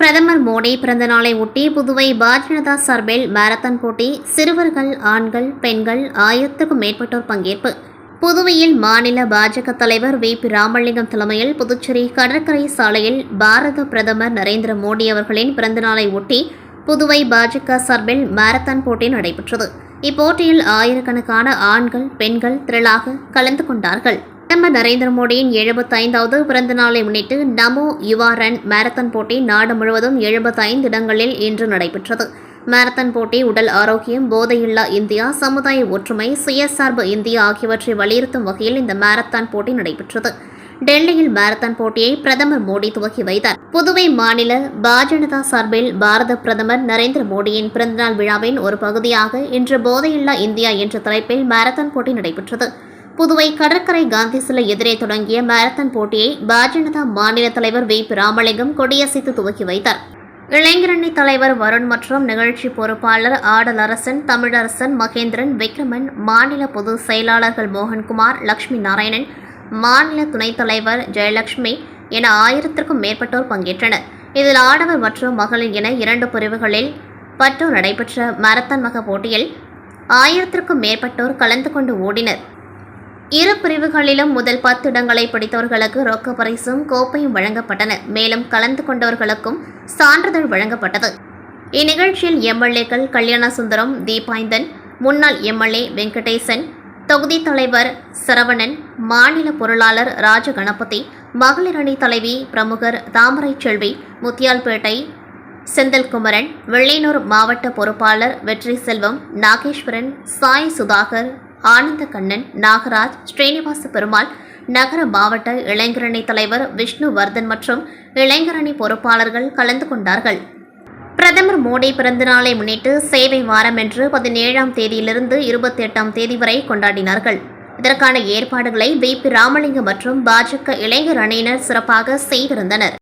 பிரதமர் மோடி பிறந்த நாளை ஒட்டி புதுவை பாஜனதா சார்பில் மாரத்தான் போட்டி சிறுவர்கள் ஆண்கள் பெண்கள் ஆயிரத்துக்கும் மேற்பட்டோர் பங்கேற்பு. புதுவையில் மாநில பாஜக தலைவர் வி பி ராமலிங்கம் தலைமையில் புதுச்சேரி கடற்கரை சாலையில் பாரத பிரதமர் நரேந்திர மோடி அவர்களின் பிறந்தநாளை ஒட்டி புதுவை பாஜக சார்பில் மாரத்தான் போட்டி நடைபெற்றது. இப்போட்டியில் ஆயிரக்கணக்கான ஆண்கள் பெண்கள் திரளாக கலந்து கொண்டார்கள். பிரதமர் நரேந்திர மோடியின் எழுபத்தைந்தாவது பிறந்த நாளை முன்னிட்டு நமோ யுவா ரன் மாரத்தான் போட்டி நாடு முழுவதும் எழுபத்தைந்து இடங்களில் இன்று நடைபெற்றது. மாரத்தான் போட்டி உடல் ஆரோக்கியம் போதையில்லா இந்தியா சமுதாய ஒற்றுமை சுயசார்பு இந்தியா ஆகியவற்றை வலியுறுத்தும் வகையில் இந்த மாரத்தான் போட்டி நடைபெற்றது. டெல்லியில் மாரத்தான் போட்டியை பிரதமர் மோடி துவக்கி வைத்தார். புதுவை மாநில பாஜனதா சார்பில் பாரத பிரதமர் நரேந்திர மோடியின் பிறந்தநாள் விழாவின் ஒரு பகுதியாக இன்று போதையில்லா இந்தியா என்ற தலைப்பில் மாரத்தான் போட்டி நடைபெற்றது. புதுவை கடற்கரை காந்தி சிலை எதிரே தொடங்கிய மாரத்தான் போட்டியை பாஜனதா மாநில தலைவர் வி. பி ராமலிங்கம் கொடியசைத்து துவக்கி வைத்தார். இளைஞரணி தலைவர் வருண் மற்றும் நிகழ்ச்சி பொறுப்பாளர் ஆடலரசன் தமிழரசன் மகேந்திரன் விக்ரமன் மாநில பொதுச் செயலாளர்கள் மோகன்குமார் லட்சுமி நாராயணன் மாநில துணைத் தலைவர் ஜெயலட்சுமி என ஆயிரத்திற்கும் மேற்பட்டோர் பங்கேற்றனர். இதில் ஆடவர் மற்றும் மகளிர் என இரண்டு பிரிவுகளில் பட்டு நடைபெற்ற மாரத்தான் மக போட்டியில் ஆயிரத்திற்கும் மேற்பட்டோர் கலந்து கொண்டு ஓடினர். இரு பிரிவுகளிலும் முதல் பத்து இடங்களை பிடித்தவர்களுக்கு ரொக்க பரிசும் கோப்பையும் வழங்கப்பட்டன. மேலும் கலந்து கொண்டவர்களுக்கும் சான்றிதழ் வழங்கப்பட்டது. இந்நிகழ்ச்சியில் எம்எல்ஏக்கள் கல்யாணசுந்தரம் தீபாய்ந்தன் முன்னாள் எம்எல்ஏ வெங்கடேசன் தொகுதி தலைவர் சரவணன் மாநில பொருளாளர் ராஜகணபதி மகளிர் அணி தலைவி பிரமுகர் தாமரை செல்வி முத்தியால்பேட்டை செந்தில்குமரன் வெள்ளையனூர் மாவட்ட பொறுப்பாளர் வெற்றி செல்வம் நாகேஸ்வரன் சாய் சுதாகர் ஆனந்த கண்ணன் நாகராஜ் ஸ்ரீனிவாச பெருமாள் நகர மாவட்ட இளைஞரணி தலைவர் விஷ்ணு வர்தன் மற்றும் இளைஞரணி பொறுப்பாளர்கள் கலந்து கொண்டார்கள். பிரதமர் மோடி பிறந்தநாளை முன்னிட்டு சேவை வாரம் என்று பதினேழாம் தேதியிலிருந்து இருபத்தி எட்டாம் தேதி வரை கொண்டாடினார்கள். இதற்கான ஏற்பாடுகளை வி பி ராமலிங்கம் மற்றும் பாஜக இளைஞர் அணியினர் சிறப்பாக செய்திருந்தனர்.